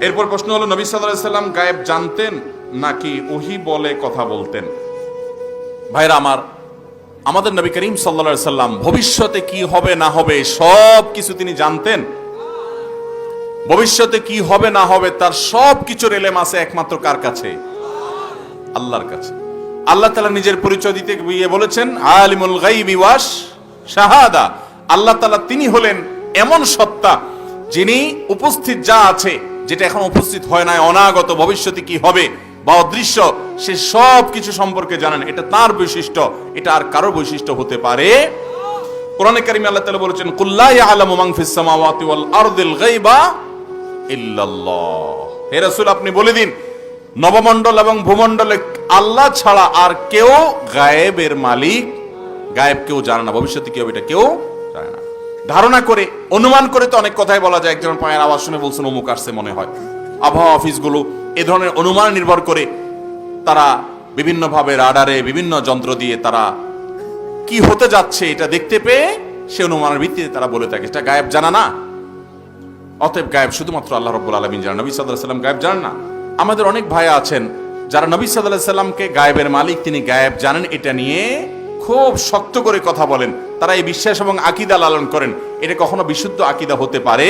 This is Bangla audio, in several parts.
এরপর প্রশ্ন হলো, নবী সাল্লাম গায়েব জানতেন নাকি ওহি বলে কথা বলতেন? ভাইরা আমার, আমাদের নবী করিম সাল্লা সাল্লাম ভবিষ্যতে কি হবে না হবে সব কিছু তিনি জানতেন। ভবিষ্যতে কি হবে না হবে তার সব কিছুর এলেম আছে একমাত্র কার কাছে? আল্লাহর কাছে। আল্লাহ তালা নিজের পরিচয় দিতে গিয়ে বলেছেন, আলিমুল গাইবি ওয়াস শাহাদা। আল্লাহ তালা তিনি হলেন এমন সত্তা যিনি উপস্থিত যা আছে যেটা এখন উপস্থিত হয় নাই, অনাগত ভবিষ্যতে কি হবে বা অদৃশ্য, সে সব কিছু সম্পর্কে জানেন। এটা তার বৈশিষ্ট্য, এটা আর কারও বৈশিষ্ট্য হতে পারে। কোরআনে কারিমে আল্লাহ তাআলা বলেছেন কুল্লা ইয়ালামু মান ফিস সামাওয়াতি ওয়াল আরদিল গায়বা ইল্লাল্লাহ। হে রাসূল, আপনি বলে দিন, নবমণ্ডল এবং ভূমণ্ডলে আল্লাহ ছাড়া আর কেউ গায়েবের মালিক, গায়েব কেউ জানে না, ভবিষ্যতে কেউ এটা কেউ ধারণা করে, অনুমান করে তো অনেক কথাই বলা যায়। একজন পায়ের আওয়াজ শুনে বলছেন, অমুক আসছে, মনে হয়। আবহাওয়া অফিসগুলো এ ধরনের অনুমান নির্ভর করে তারা বিভিন্নভাবে রাডারে বিভিন্ন যন্ত্র দিয়ে তারা কি হতে যাচ্ছে এটা দেখতে পেয়ে সে অনুমানের ভিত্তিতে তারা বলে থাকে। এটা গায়েব জানা না। অতএব গায়েব শুধুমাত্র আল্লাহ রব্বুল আলমিন জানেন। নবী সাল্লাহ সাল্লাম গায়েব জানেন না। আমাদের অনেক ভাই আছেন, যারা নবী সাল্লাহ সাল্লামকে গায়েবের মালিক তিনি গায়েব জানেন। এটা নিয়ে খুব শক্ত করে কথা বলেন। তারা এই বিশ্বাস এবং আকিদা লালন করেন। এটা কখনো বিশুদ্ধ আকিদা হতে পারে।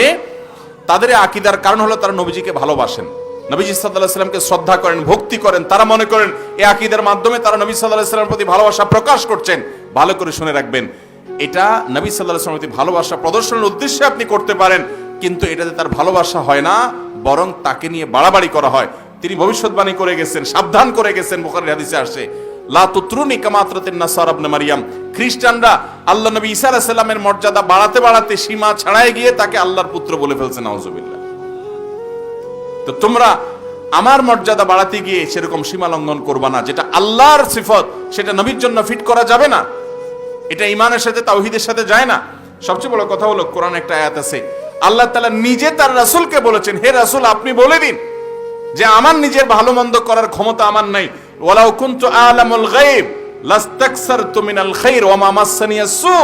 তাদের আকিদার কারণ হলো তারা নবীজিকে ভালোবাসেন। নবীজি সাল্লাহ সাল্লামকে শ্রদ্ধা করেন, ভক্তি করেন, তারা মনে করেন এই আকিদার মাধ্যমে তারা নবী সাল্লাহ সাল্লামের প্রতি ভালোবাসা প্রকাশ করছেন। ভালো করে শুনে রাখবেন, এটা নবী সাল্লাহ সাল্লামের প্রতি ভালোবাসা প্রদর্শনের উদ্দেশ্যে আপনি করতে পারেন, কিন্তু এটাতে তার ভালোবাসা হয় না, বরং তাকে নিয়ে বাড়াবাড়ি করা হয়। তিনি ভবিষ্যৎবাণী করে গেছেন, সাবধান করে গেছেন বুখারী হাদিসে আসে। লা তুতরুনি কামাত্রাতিন নাসার খ্রিস্টানরা আল্লাহ বাড়াতে বাড়াতে সীমা ছাড়াই গিয়ে তাকে আল্লাহর পুত্র বাড়াতে গিয়ে সিফত, সেটা নবীর জন্য ফিট করা যাবে না। এটা ইমানের সাথে, তাওহিদের সাথে যায় না। সবচেয়ে বড় কথা হলো, কোরআন একটা আয়াত আছে, আল্লাহ তাআলা নিজে তার রাসূলকে বলেছেন, হে রাসূল, আপনি বলে দিন যে আমার নিজের ভালো মন্দ করার ক্ষমতা আমার নাই। ওয়ালাউ কুনতু আলামুল গায়ব, লাস্তাকসারতু মিনাল খাইর ওয়া মা মাসসানিয়াস সু।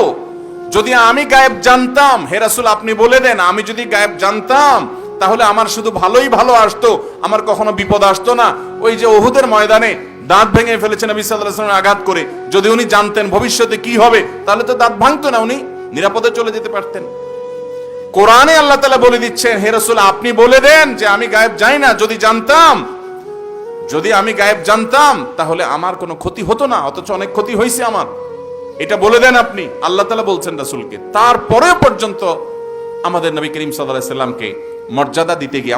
যদি আমি গায়েব জানতাম, হে রাসূল আপনি বলে দেন, আমি যদি গায়েব জানতাম, তাহলে আমার শুধু ভালোই ভালো আসতো, আমার কখনো বিপদ আসতো না। ওই যে ওহুদের ময়দানে দাঁত ভেঙে ফেলেছেন নবী সাল্লাল্লাহু আলাইহি আঘাত করে। যদি উনি জানতেন ভবিষ্যতে কি হবে, তাহলে তো দাঁত ভাঙতো না উনি, নিরাপদে চলে যেতে পারতেন। কোরআনে আল্লাহ তালা বলে দিচ্ছেন, হে রসুল আপনি বলে দেন যে আমি গায়েব যাই না, যদি জানতাম যদি আমি গায়েব জানতাম, তাহলে আমার কোনো ক্ষতি হতো না, অথচ অনেক ক্ষতি হয়েছে আমার। এটা বলে দেন আপনি। আল্লাহ তালা বলছেন রাসুলকে। তারপরে পর্যন্ত আমাদের নবী করিম সাল্লাহ সাল্লামকে মর্যাদা দিতে গিয়ে